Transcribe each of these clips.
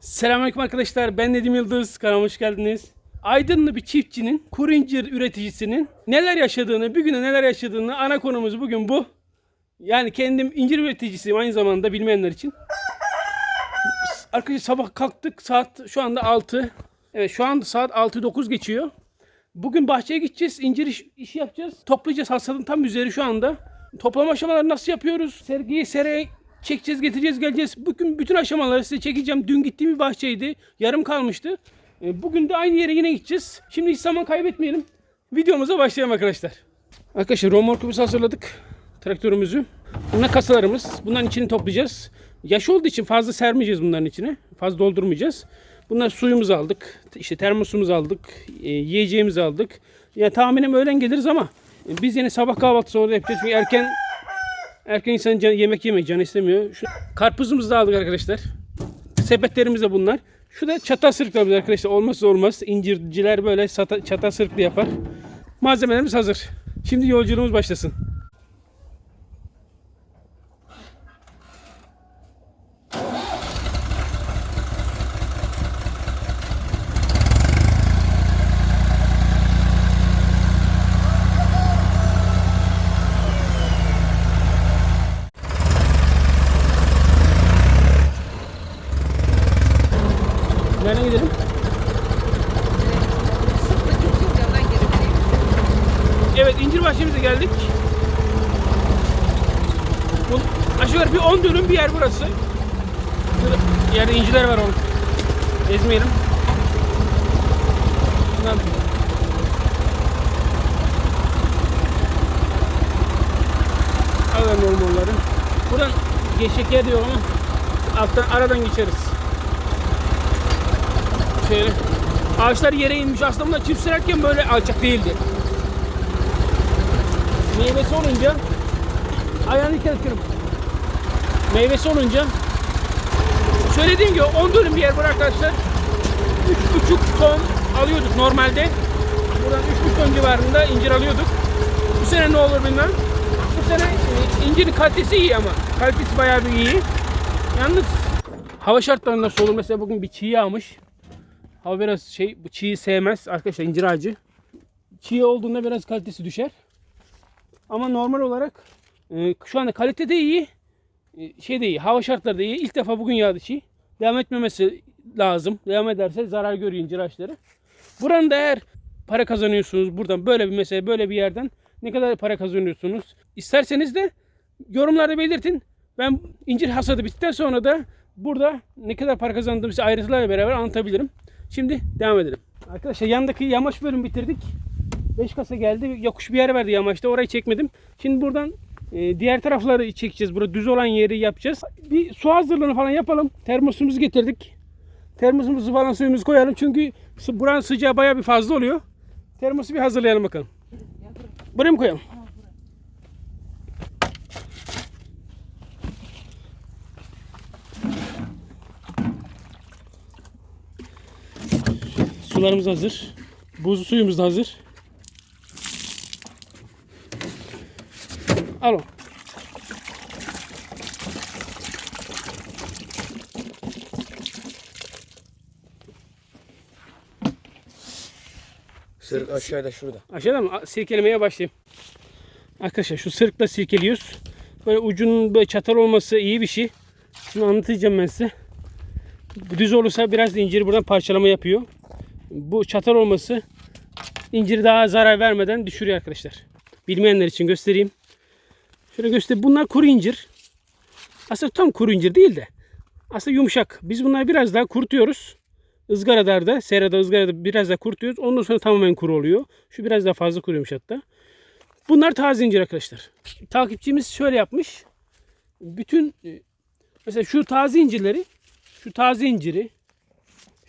Selamünaleyküm arkadaşlar. Ben Nedim Yıldız. Kanalıma hoş geldiniz. Aydınlı bir çiftçinin, kuru incir üreticisinin neler yaşadığını, bir güne neler yaşadığını ana konumuz bugün bu. Yani kendim incir üreticisiyim aynı zamanda bilmeyenler için. Arkadaşlar sabah kalktık saat şu anda 6. Evet şu anda saat 6-9 geçiyor. Bugün bahçeye gideceğiz. incir iş- işi yapacağız. Toplayacağız hasadın tam üzeri şu anda. Toplama aşamaları nasıl yapıyoruz? Sergiyi sereye çekeceğiz, getireceğiz, geleceğiz. Bugün bütün aşamaları size çekeceğim. Dün gittiğim bir bahçeydi. Yarım kalmıştı. E, Bugün de aynı yere yine gideceğiz. Şimdi hiç zaman kaybetmeyelim. Videomuza başlayalım arkadaşlar. Arkadaşlar romorkumuzu hazırladık. Traktörümüzü. Bunlar kasalarımız. Bunların içini toplayacağız. Yaş olduğu için fazla sermeyeceğiz bunların içine. Fazla doldurmayacağız. Bunlar suyumuzu aldık. İşte termosumuzu aldık. E, yiyeceğimizi aldık. Ya tahminim öğlen geliriz ama biz yine sabah kahvaltısı orada yapacağız. Çünkü erken erken insan can- yemek yemek canı istemiyor. Şu karpuzumuzu da aldık arkadaşlar. Sepetlerimiz de bunlar. Şu da çatal sırıklarımız arkadaşlar. Olmazsa olmaz. İncirciler böyle sata, çatal sırıklı yapar. Malzemelerimiz hazır. Şimdi yolculuğumuz başlasın. Nereden gidelim? Evet incir bahçemize geldik. Bu, aşağı yukarı bir 10 dönüm bir yer burası. Şurada yerde inciler var oğlum. Ezmeyelim. Şundan. Alalım oğlum onları. Buradan geçecek yer diyor ama alttan aradan geçeriz. Şöyle. Ağaçlar yere inmiş. Aslında bunlar çift sürerken böyle alçak değildi. Meyvesi olunca ayağını dikkat. Meyvesi olunca söylediğim gibi 10 dönüm bir yer var arkadaşlar. 3,5 ton alıyorduk normalde. Buradan 3,5 ton civarında incir alıyorduk. Bu sene ne olur bilmem. Bu sene e, incirin kalitesi iyi ama. Kalitesi bayağı bir iyi. Yalnız hava şartları nasıl olur? Mesela bugün bir çiğ yağmış. Hava biraz şey, bu çiğ sevmez. Arkadaşlar incir ağacı. Çiğ olduğunda biraz kalitesi düşer. Ama normal olarak e, şu anda kalite de iyi. E, şey de iyi. Hava şartları da iyi. İlk defa bugün yağdı çiğ. Devam etmemesi lazım. Devam ederse zarar görüyor incir ağaçları. Buranın da eğer para kazanıyorsunuz buradan böyle bir mesela böyle bir yerden ne kadar para kazanıyorsunuz? İsterseniz de yorumlarda belirtin. Ben incir hasadı bittikten sonra da burada ne kadar para kazandığımı size ayrıntılarla beraber anlatabilirim. Şimdi devam edelim. Arkadaşlar yandaki yamaç bölüm bitirdik. 5 kasa geldi. Yokuş bir yer verdi yamaçta. Orayı çekmedim. Şimdi buradan e, diğer tarafları çekeceğiz. Burada düz olan yeri yapacağız. Bir su hazırlığını falan yapalım. Termosumuzu getirdik. Termosumuzu falan suyumuzu koyalım. Çünkü buranın sıcağı bayağı bir fazla oluyor. Termosu bir hazırlayalım bakalım. Buraya mı koyalım? Sularımız hazır. Buzlu suyumuz da hazır. Al o. Sırık aşağıda şurada. Aşağıda mı? Sirkelemeye başlayayım. Arkadaşlar şu sırıkla sirkeliyoruz. Böyle ucunun böyle çatal olması iyi bir şey. Şunu anlatacağım ben size. Düz olursa biraz da inciri buradan parçalama yapıyor. Bu çatal olması inciri daha zarar vermeden düşürüyor arkadaşlar. Bilmeyenler için göstereyim. Şöyle göster. Bunlar kuru incir. Aslında tam kuru incir değil de. Aslında yumuşak. Biz bunları biraz daha kurutuyoruz. Izgaralarda, serada, ızgarada biraz daha kurutuyoruz. Ondan sonra tamamen kuru oluyor. Şu biraz daha fazla kuruyormuş hatta. Bunlar taze incir arkadaşlar. Takipçimiz şöyle yapmış. Bütün e, mesela şu taze incirleri, şu taze inciri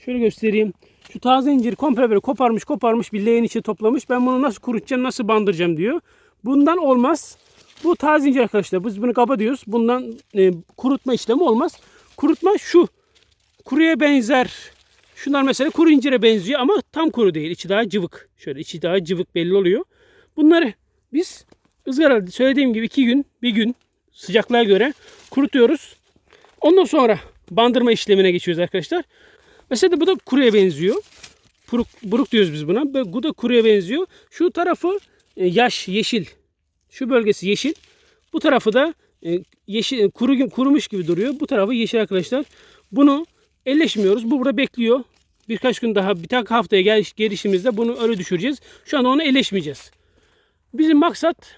şöyle göstereyim. Şu taze inciri komple böyle koparmış koparmış bir leğen içine toplamış. Ben bunu nasıl kurutacağım, nasıl bandıracağım diyor. Bundan olmaz. Bu taze incir arkadaşlar. Biz bunu kaba diyoruz. Bundan e, kurutma işlemi olmaz. Kurutma şu. Kuruya benzer. Şunlar mesela kuru incire benziyor ama tam kuru değil. İçi daha cıvık. Şöyle içi daha cıvık belli oluyor. Bunları biz ızgara söylediğim gibi iki gün, bir gün sıcaklığa göre kurutuyoruz. Ondan sonra bandırma işlemine geçiyoruz arkadaşlar. Mesela bu da kuruya benziyor. Buruk, buruk diyoruz biz buna. Bu da kuruya benziyor. Şu tarafı e, yaş, yeşil. Şu bölgesi yeşil. Bu tarafı da e, yeşil kuru kurumuş gibi duruyor. Bu tarafı yeşil arkadaşlar. Bunu elleşmiyoruz. Bu burada bekliyor. Birkaç gün daha bir tak haftaya gel, gelişimizde bunu öyle düşüreceğiz. Şu anda onu elleşmeyeceğiz. Bizim maksat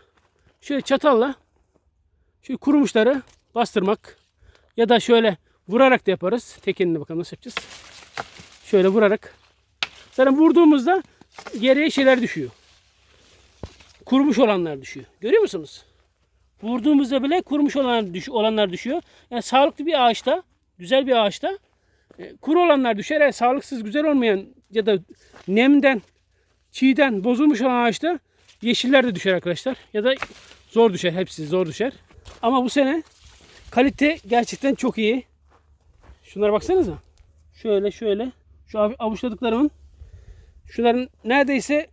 şöyle çatalla şu kurumuşları bastırmak ya da şöyle vurarak da yaparız. Tekenine bakalım nasıl yapacağız. Şöyle vurarak. Zaten vurduğumuzda geriye şeyler düşüyor. Kurumuş olanlar düşüyor. Görüyor musunuz? Vurduğumuzda bile kurumuş olanlar, düş, olanlar düşüyor. Yani sağlıklı bir ağaçta, güzel bir ağaçta e, kuru olanlar düşer. Eğer sağlıksız, güzel olmayan ya da nemden, çiğden bozulmuş olan ağaçta yeşiller de düşer arkadaşlar. Ya da zor düşer. Hepsi zor düşer. Ama bu sene kalite gerçekten çok iyi. Şunlara baksanıza. Şöyle şöyle. Şu av- avuçladıklarımın şunların neredeyse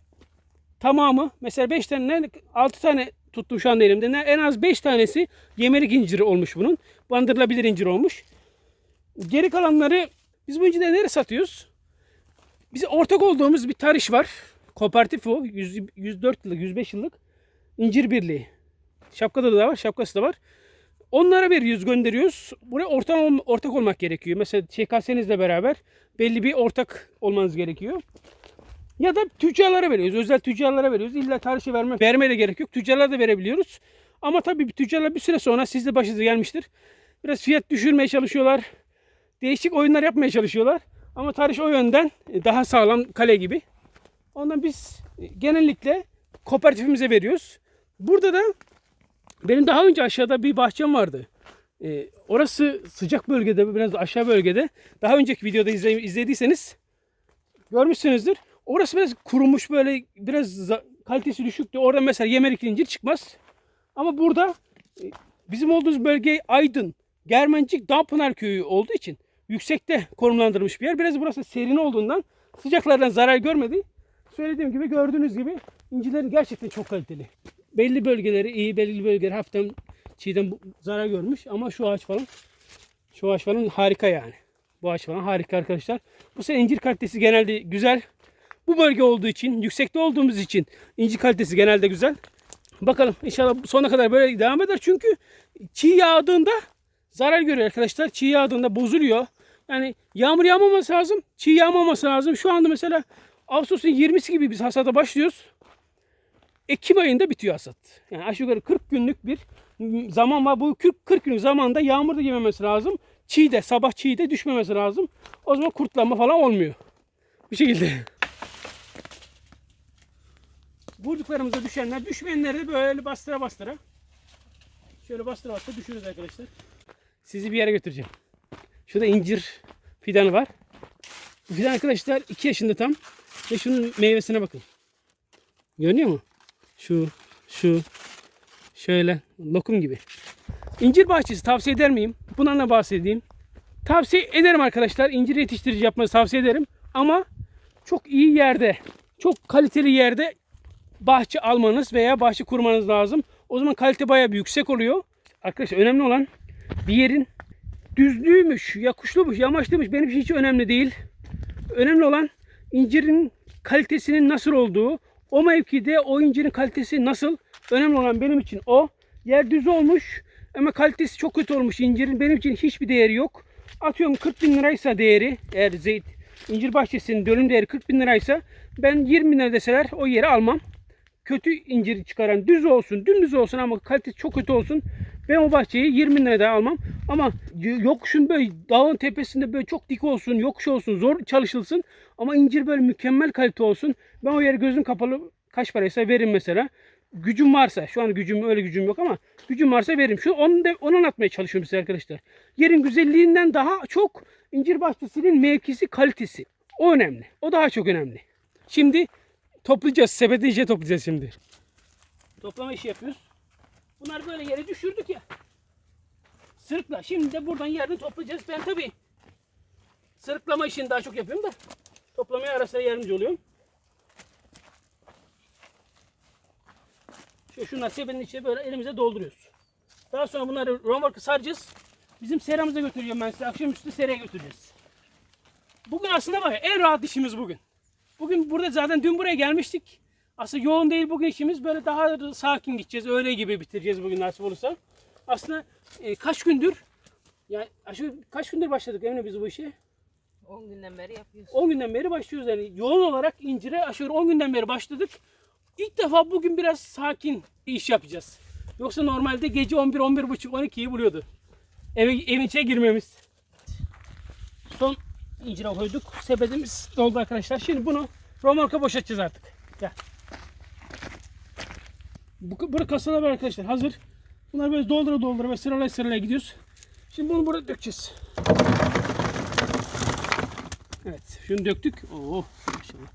tamamı mesela 5 tane 6 tane tuttum şu anda elimde. En az 5 tanesi yemelik inciri olmuş bunun. Bandırılabilir incir olmuş. Geri kalanları biz bu incirleri nereye satıyoruz? Bize ortak olduğumuz bir tarış var. Kooperatif o. 100, 104 yıllık, 105 yıllık incir birliği. Şapkada da var, şapkası da var. Onlara veriyoruz, gönderiyoruz. Buraya ortak, ol- ortak olmak gerekiyor. Mesela ÇKS'nizle beraber belli bir ortak olmanız gerekiyor. Ya da tüccarlara veriyoruz. Özel tüccarlara veriyoruz. İlla tarihi verme, vermeye de gerek yok. Tüccarlara da verebiliyoruz. Ama tabii tüccarlar bir süre sonra siz de başınıza gelmiştir. Biraz fiyat düşürmeye çalışıyorlar. Değişik oyunlar yapmaya çalışıyorlar. Ama tarih o yönden daha sağlam kale gibi. Ondan biz genellikle kooperatifimize veriyoruz. Burada da benim daha önce aşağıda bir bahçem vardı. Ee, orası sıcak bölgede, biraz aşağı bölgede. Daha önceki videoda izle- izlediyseniz görmüşsünüzdür. Orası biraz kurumuş böyle biraz kalitesi düşüktü. Orada mesela yemelik incir çıkmaz. Ama burada e, bizim olduğumuz bölge Aydın, Germencik, Dağpınar köyü olduğu için yüksekte konumlandırılmış bir yer. Biraz burası serin olduğundan sıcaklardan zarar görmedi. Söylediğim gibi gördüğünüz gibi incirleri gerçekten çok kaliteli. Belli bölgeleri iyi, belli bölgeleri hafiften çiğden zarar görmüş ama şu ağaç falan şu ağaç falan harika yani. Bu ağaç falan harika arkadaşlar. Bu sene incir kalitesi genelde güzel. Bu bölge olduğu için, yüksekte olduğumuz için incir kalitesi genelde güzel. Bakalım inşallah sonuna kadar böyle devam eder. Çünkü çiğ yağdığında zarar görüyor arkadaşlar. Çiğ yağdığında bozuluyor. Yani yağmur yağmaması lazım. Çiğ yağmaması lazım. Şu anda mesela Ağustos'un 20'si gibi biz hasada başlıyoruz. Ekim ayında bitiyor hasat. Yani aşağı yukarı 40 günlük bir zaman var. Bu 40, 40 günlük zamanda yağmur da yememesi lazım. Çiğ de sabah çiğ de düşmemesi lazım. O zaman kurtlanma falan olmuyor. Bu şekilde. Vurduklarımıza düşenler, düşmeyenleri de böyle bastıra bastıra. Şöyle bastıra bastıra düşürürüz arkadaşlar. Sizi bir yere götüreceğim. Şurada incir fidanı var. Bu fidan arkadaşlar 2 yaşında tam. Ve şunun meyvesine bakın. Görünüyor mu? Şu, şu, şöyle lokum gibi. İncir bahçesi tavsiye eder miyim? Bundan da bahsedeyim. Tavsiye ederim arkadaşlar. İncir yetiştirici yapmanızı tavsiye ederim. Ama çok iyi yerde, çok kaliteli yerde bahçe almanız veya bahçe kurmanız lazım. O zaman kalite bayağı bir yüksek oluyor. Arkadaşlar önemli olan bir yerin düzlüğüymüş, yakuşluymuş, yamaçlıymış benim için hiç önemli değil. Önemli olan incirin kalitesinin nasıl olduğu, o mevkide o incirin kalitesi nasıl? Önemli olan benim için o. Yer düz olmuş ama kalitesi çok kötü olmuş incirin. Benim için hiçbir değeri yok. Atıyorum 40 bin liraysa değeri eğer zeyt incir bahçesinin dönüm değeri 40 bin liraysa ben 20 bin lira deseler o yeri almam. Kötü incir çıkaran düz olsun, dümdüz olsun ama kalitesi çok kötü olsun. Ben o bahçeyi 20 bin liraya almam. Ama yokuşun böyle dağın tepesinde böyle çok dik olsun, yokuş olsun, zor çalışılsın. Ama incir böyle mükemmel kalite olsun. Ben o yere gözüm kapalı kaç paraysa veririm mesela. Gücüm varsa, şu an gücüm öyle gücüm yok ama gücüm varsa veririm. Şu onu da onu anlatmaya çalışıyorum size arkadaşlar. Yerin güzelliğinden daha çok incir bahçesinin mevkisi, kalitesi. O önemli. O daha çok önemli. Şimdi toplayacağız. Sepeti işe toplayacağız şimdi. Toplama işi yapıyoruz. Bunlar böyle yere düşürdük ya. Sırıkla. Şimdi de buradan yerini toplayacağız. Ben tabii sırıklama işini daha çok yapıyorum da toplamaya ara sıra yardımcı oluyorum. Şu şunlar sepetin içine böyle elimize dolduruyoruz. Daha sonra bunları romorka saracağız. bizim seramıza götüreceğim ben size. Akşamüstü seraya götüreceğiz. Bugün aslında var en rahat işimiz bugün. Bugün burada zaten dün buraya gelmiştik. Aslında yoğun değil bugün işimiz. Böyle daha sakin gideceğiz. Öğle gibi bitireceğiz bugün nasip olursa. Aslında e, kaç gündür yani aşağı kaç gündür başladık Emre biz bu işe? 10 günden beri yapıyoruz. 10 günden beri başlıyoruz yani. Yoğun olarak incire aşağı yukarı 10 günden beri başladık. İlk defa bugün biraz sakin bir iş yapacağız. Yoksa normalde gece 11, 11 buçuk, 12'yi buluyordu. Eve, evin içine girmemiz. Son incire koyduk. Sepetimiz doldu arkadaşlar. Şimdi bunu romorka boşaltacağız artık. Gel. Bu, burada kasalar var arkadaşlar. Hazır. Bunlar böyle doldura doldura ve sıralaya sıralaya gidiyoruz. Şimdi bunu burada dökeceğiz. Evet, şunu döktük. Oo, maşallah.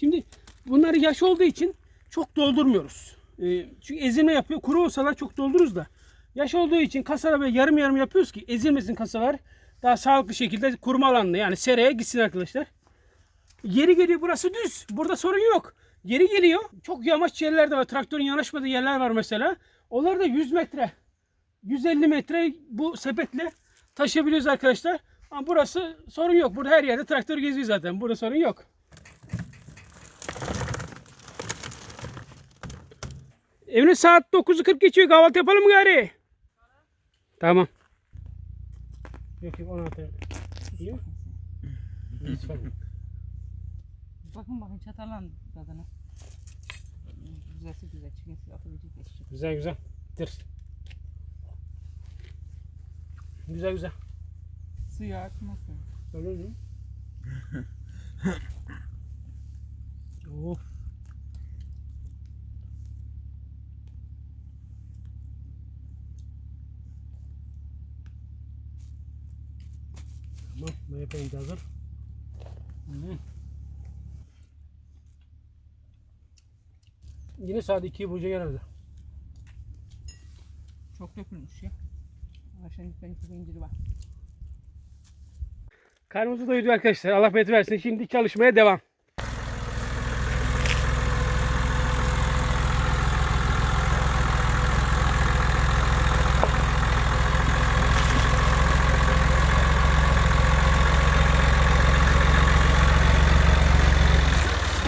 Şimdi bunlar yaş olduğu için çok doldurmuyoruz. Ee, çünkü ezilme yapıyor. Kuru olsalar çok doldururuz da. Yaş olduğu için kasalar böyle yarım yarım yapıyoruz ki ezilmesin kasalar. Daha sağlıklı şekilde kuruma alanına yani seraya gitsin arkadaşlar. Yeri geliyor burası düz. Burada sorun yok. Yeri geliyor. Çok yamaç yerler de var. Traktörün yanaşmadığı yerler var mesela. Onlar da 100 metre. 150 metre bu sepetle taşıyabiliyoruz arkadaşlar. Ama burası sorun yok. Burada her yerde traktör geziyor zaten. Burada sorun yok. Evine saat 9.40 geçiyor. Kahvaltı yapalım mı gari? Tamam. Yok yok 16. İyi mi? Lütfen. Bakın bakın çatalan tadına. Güzelse güzel, çiğnesi atabilecek eşlik. Güzel güzel. Dur. Güzel güzel. Suyu akmasın. Öyle mi? oh. Tamam, maya peyniri hazır. Hmm. Yine saat 2'yi bulacak herhalde. Çok dökülmüş ya. Ayşe'nin benim çok inciri var. Karnımızı doyurduk arkadaşlar. Allah bereket versin. Şimdi çalışmaya devam.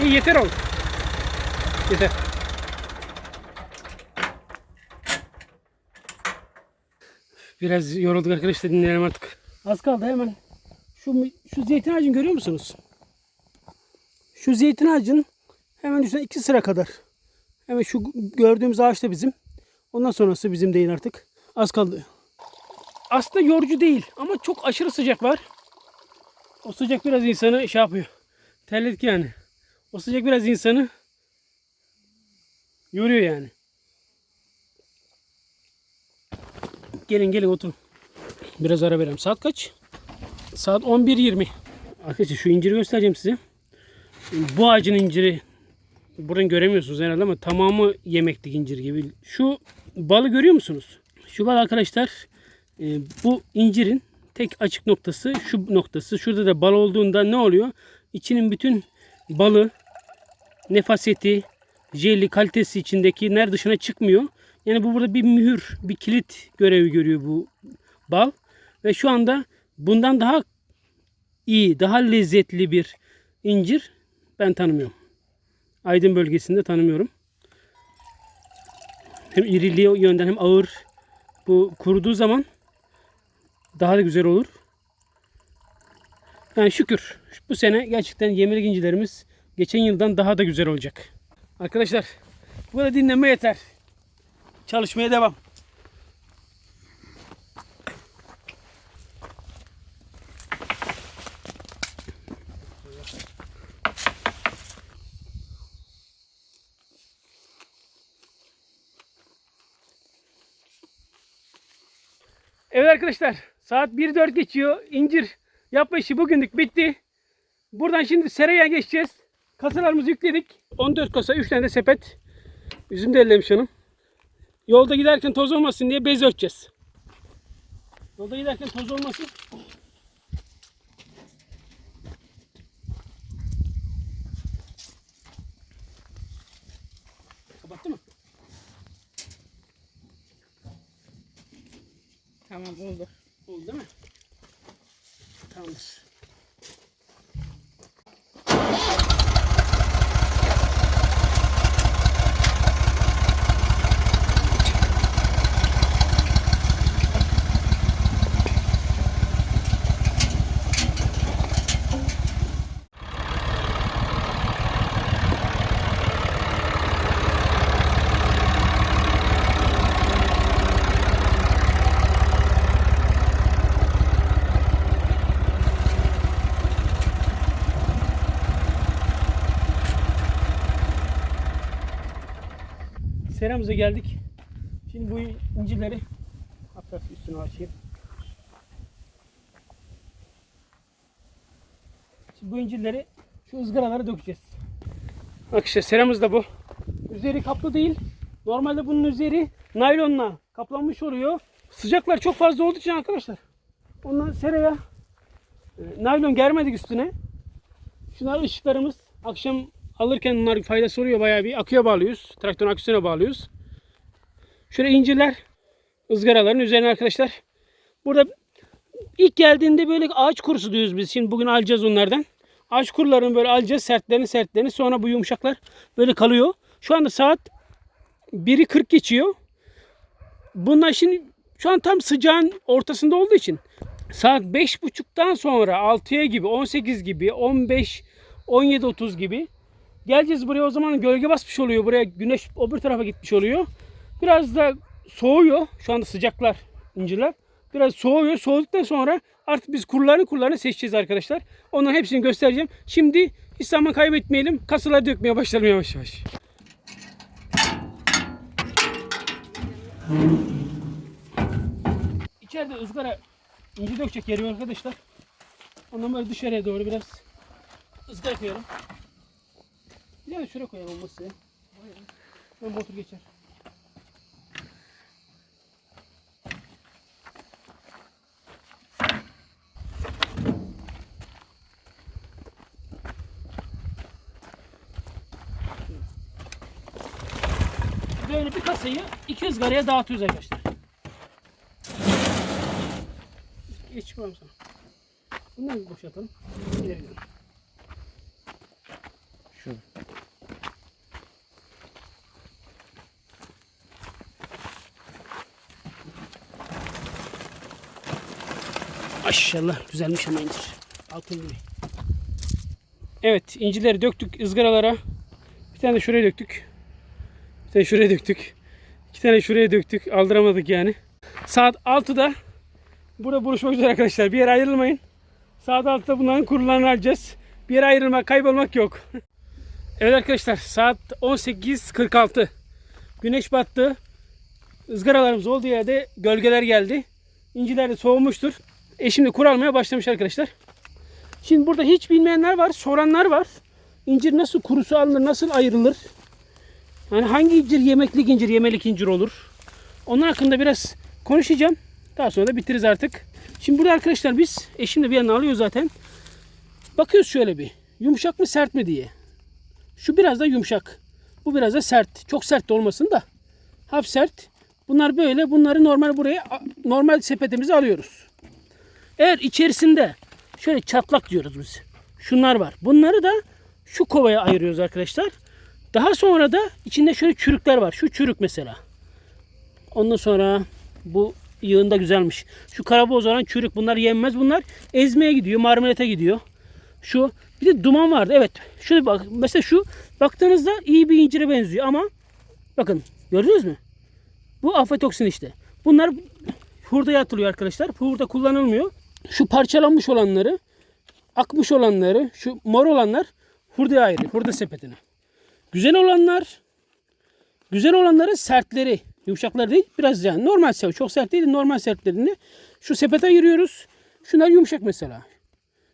İyi yeter oğlum. Yeter. Biraz yorulduk arkadaşlar dinleyelim artık. Az kaldı hemen şu, şu zeytin ağacını görüyor musunuz? Şu zeytin ağacının hemen üstüne iki sıra kadar. Hemen şu gördüğümüz ağaç da bizim. Ondan sonrası bizim değil artık. Az kaldı. Aslında yorucu değil ama çok aşırı sıcak var. O sıcak biraz insanı şey yapıyor. Terledik yani. O sıcak biraz insanı yoruyor yani. Gelin gelin oturun. Biraz ara verelim. Saat kaç? Saat 11.20. Arkadaşlar şu inciri göstereceğim size. Bu ağacın inciri buradan göremiyorsunuz herhalde ama tamamı yemeklik incir gibi. Şu balı görüyor musunuz? Şu bal arkadaşlar e, bu incirin tek açık noktası şu noktası. Şurada da bal olduğunda ne oluyor? İçinin bütün balı, nefaseti, jeli kalitesi içindekiler dışına çıkmıyor. Yani bu burada bir mühür, bir kilit görevi görüyor bu bal. Ve şu anda bundan daha iyi, daha lezzetli bir incir ben tanımıyorum. Aydın bölgesinde tanımıyorum. Hem iriliği yönden hem ağır. Bu kuruduğu zaman daha da güzel olur. Yani şükür bu sene gerçekten yemelik incilerimiz geçen yıldan daha da güzel olacak. Arkadaşlar burada dinlenme yeter. Çalışmaya devam. Evet arkadaşlar saat 1.4 geçiyor. İncir yapma işi bugünlük bitti. Buradan şimdi seraya geçeceğiz. Kasalarımızı yükledik. 14 kasa 3 tane de sepet. Üzüm de ellemiş hanım. Yolda giderken toz olmasın diye bez örteceğiz. Yolda giderken toz olmasın. Kapattı mı? Tamam oldu. Oldu. değil mi? Tamamdır. Seramıza geldik. Şimdi bu incileri hafif üstüne açayım. Şimdi bu incirleri şu ızgaralara dökeceğiz. Bak işte seramız da bu. Üzeri kaplı değil. Normalde bunun üzeri naylonla kaplanmış oluyor. Sıcaklar çok fazla olduğu için arkadaşlar. Ondan seraya e, naylon germedik üstüne. Şunlar ışıklarımız. Akşam alırken bunlar faydası oluyor bayağı bir. Aküye bağlıyoruz. Traktörün aküsüne bağlıyoruz. Şöyle incirler ızgaraların üzerine arkadaşlar. Burada ilk geldiğinde böyle ağaç kurusu diyoruz biz. Şimdi bugün alacağız onlardan. Ağaç kurularını böyle alacağız. Sertlerini sertlerini. Sonra bu yumuşaklar böyle kalıyor. Şu anda saat 1'i 40 geçiyor. Bunlar şimdi şu an tam sıcağın ortasında olduğu için saat 5.30'dan sonra 6'ya gibi 18 gibi 15 17.30 gibi geleceğiz buraya o zaman gölge basmış oluyor. Buraya güneş öbür tarafa gitmiş oluyor. Biraz da soğuyor. Şu anda sıcaklar incirler. Biraz soğuyor. Soğuduktan sonra artık biz kurlarını kurlarını seçeceğiz arkadaşlar. Onların hepsini göstereceğim. Şimdi hiç zaman kaybetmeyelim. Kasıları dökmeye başlayalım yavaş yavaş. İçeride ızgara incir dökecek yeri arkadaşlar. Ondan böyle dışarıya doğru biraz ızgara koyalım. Tane şuraya koyalım olması. Ben motor geçer. Böyle bir kasayı iki ızgaraya dağıtıyoruz arkadaşlar. Geç bakalım sana. Bir boşaltalım. İleri gidelim. Şu. Maşallah güzelmiş ama incir. Altın gibi. Evet incileri döktük ızgaralara. Bir tane de şuraya döktük. Bir tane şuraya döktük. İki tane şuraya döktük. Aldıramadık yani. Saat 6'da burada buluşmak üzere arkadaşlar. Bir yere ayrılmayın. Saat 6'da bunların kurularını alacağız. Bir yere ayrılmak, kaybolmak yok. evet arkadaşlar saat 18.46. Güneş battı. Izgaralarımız olduğu yerde gölgeler geldi. İnciler de soğumuştur. E şimdi kur almaya başlamış arkadaşlar. Şimdi burada hiç bilmeyenler var, soranlar var. İncir nasıl kurusu alınır, nasıl ayrılır? Yani hangi incir yemeklik incir, yemelik incir olur? Onun hakkında biraz konuşacağım. Daha sonra da bitiririz artık. Şimdi burada arkadaşlar biz eşim de bir yandan alıyor zaten. Bakıyoruz şöyle bir. Yumuşak mı sert mi diye. Şu biraz da yumuşak. Bu biraz da sert. Çok sert de olmasın da. Hafif sert. Bunlar böyle. Bunları normal buraya normal sepetimize alıyoruz. Eğer içerisinde şöyle çatlak diyoruz biz. Şunlar var. Bunları da şu kovaya ayırıyoruz arkadaşlar. Daha sonra da içinde şöyle çürükler var. Şu çürük mesela. Ondan sonra bu yığında güzelmiş. Şu karaboz olan çürük. Bunlar yenmez. Bunlar ezmeye gidiyor. Marmelata gidiyor. Şu bir de duman vardı. Evet. Şöyle bak. Mesela şu baktığınızda iyi bir incire benziyor ama bakın gördünüz mü? Bu aflatoksin işte. Bunlar hurdaya atılıyor arkadaşlar. Hurda kullanılmıyor. Şu parçalanmış olanları, akmış olanları, şu mor olanlar hurdaya ayrı. Hurda sepetine. Güzel olanlar, güzel olanların sertleri, yumuşakları değil, biraz yani normal sert, çok sert değil, normal sertlerini şu sepete ayırıyoruz. Şunlar yumuşak mesela.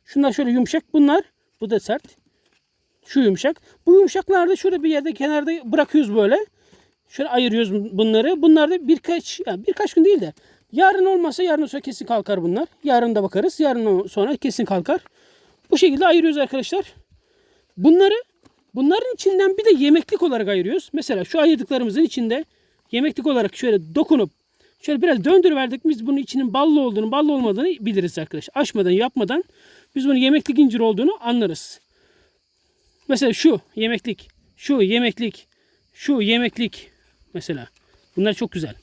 Şunlar şöyle yumuşak, bunlar, bu da sert. Şu yumuşak. Bu yumuşakları da şurada bir yerde kenarda bırakıyoruz böyle. Şöyle ayırıyoruz bunları. Bunlar da birkaç yani birkaç gün değil de yarın olmasa yarın sonra kesin kalkar bunlar. Yarın da bakarız. Yarın sonra kesin kalkar. Bu şekilde ayırıyoruz arkadaşlar. Bunları bunların içinden bir de yemeklik olarak ayırıyoruz. Mesela şu ayırdıklarımızın içinde yemeklik olarak şöyle dokunup Şöyle biraz döndürüverdik biz bunun içinin ballı olduğunu, ballı olmadığını biliriz arkadaş. Açmadan, yapmadan biz bunu yemeklik incir olduğunu anlarız. Mesela şu yemeklik, şu yemeklik, şu yemeklik mesela. Bunlar çok güzel.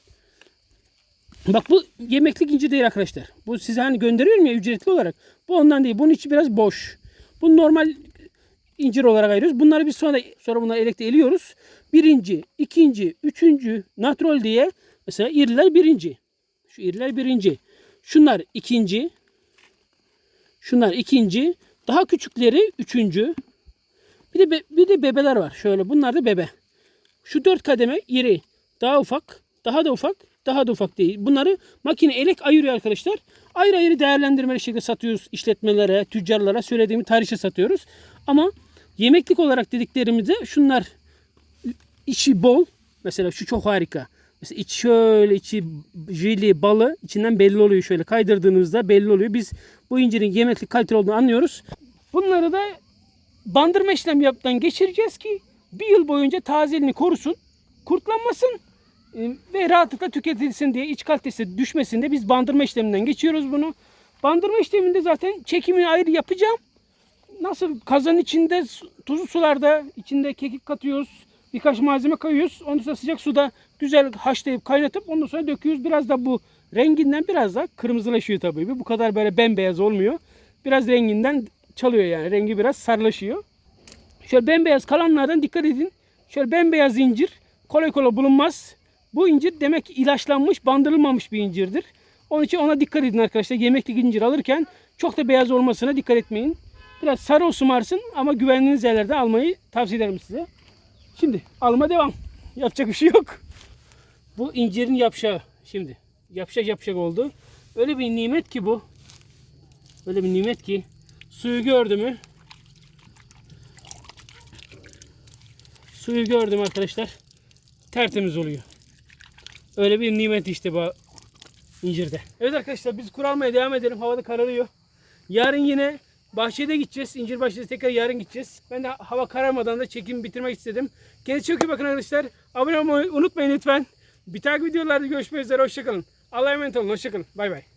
Bak bu yemeklik incir değil arkadaşlar. Bu size hani gönderiyorum ya ücretli olarak. Bu ondan değil. Bunun içi biraz boş. Bu normal incir olarak ayırıyoruz. Bunları biz sonra sonra bunları elekte eliyoruz. Birinci, ikinci, üçüncü, natrol diye mesela iriler birinci. Şu iriler birinci. Şunlar ikinci. Şunlar ikinci. Daha küçükleri üçüncü. Bir de be- bir de bebeler var. Şöyle bunlar da bebe. Şu dört kademe iri. Daha ufak. Daha da ufak. Daha da ufak değil. Bunları makine elek ayırıyor arkadaşlar. Ayrı ayrı değerlendirmeli şekilde satıyoruz işletmelere, tüccarlara söylediğimi tarihçe satıyoruz. Ama yemeklik olarak dediklerimizde şunlar içi bol. Mesela şu çok harika. Mesela içi şöyle içi jeli balı içinden belli oluyor şöyle kaydırdığınızda belli oluyor. Biz bu incirin yemeklik kaliteli olduğunu anlıyoruz. Bunları da bandırma işlemi yaptan geçireceğiz ki bir yıl boyunca tazeliğini korusun, kurtlanmasın ve rahatlıkla tüketilsin diye iç kalitesi düşmesin diye biz bandırma işleminden geçiyoruz bunu. Bandırma işleminde zaten çekimini ayrı yapacağım. Nasıl kazanın içinde tuzlu sularda içinde kekik katıyoruz. Birkaç malzeme koyuyoruz. Ondan sonra sıcak suda güzel haşlayıp kaynatıp ondan sonra döküyoruz. Biraz da bu renginden biraz da kırmızılaşıyor tabii. Bu kadar böyle bembeyaz olmuyor. Biraz renginden çalıyor yani. Rengi biraz sarılaşıyor. Şöyle bembeyaz kalanlardan dikkat edin. Şöyle bembeyaz incir kolay kolay bulunmaz. Bu incir demek ki ilaçlanmış, bandırılmamış bir incirdir. Onun için ona dikkat edin arkadaşlar. Yemeklik incir alırken çok da beyaz olmasına dikkat etmeyin. Biraz sarı olsun varsın ama güvendiğiniz yerlerde almayı tavsiye ederim size. Şimdi alma devam. Yapacak bir şey yok. Bu incirin yapşağı. Şimdi yapşak yapşak oldu. Öyle bir nimet ki bu. Öyle bir nimet ki suyu gördü mü Suyu gördüm arkadaşlar. Tertemiz oluyor. Öyle bir nimet işte bu incirde. Evet arkadaşlar biz kur almaya devam edelim. Havada kararıyor. Yarın yine bahçede gideceğiz. İncir bahçesi tekrar yarın gideceğiz. Ben de hava kararmadan da çekim bitirmek istedim. Kendinize çok iyi bakın arkadaşlar. Abone olmayı unutmayın lütfen. Bir dahaki videolarda görüşmek üzere. Hoşçakalın. Allah'a emanet olun. Hoşçakalın. Bay bay.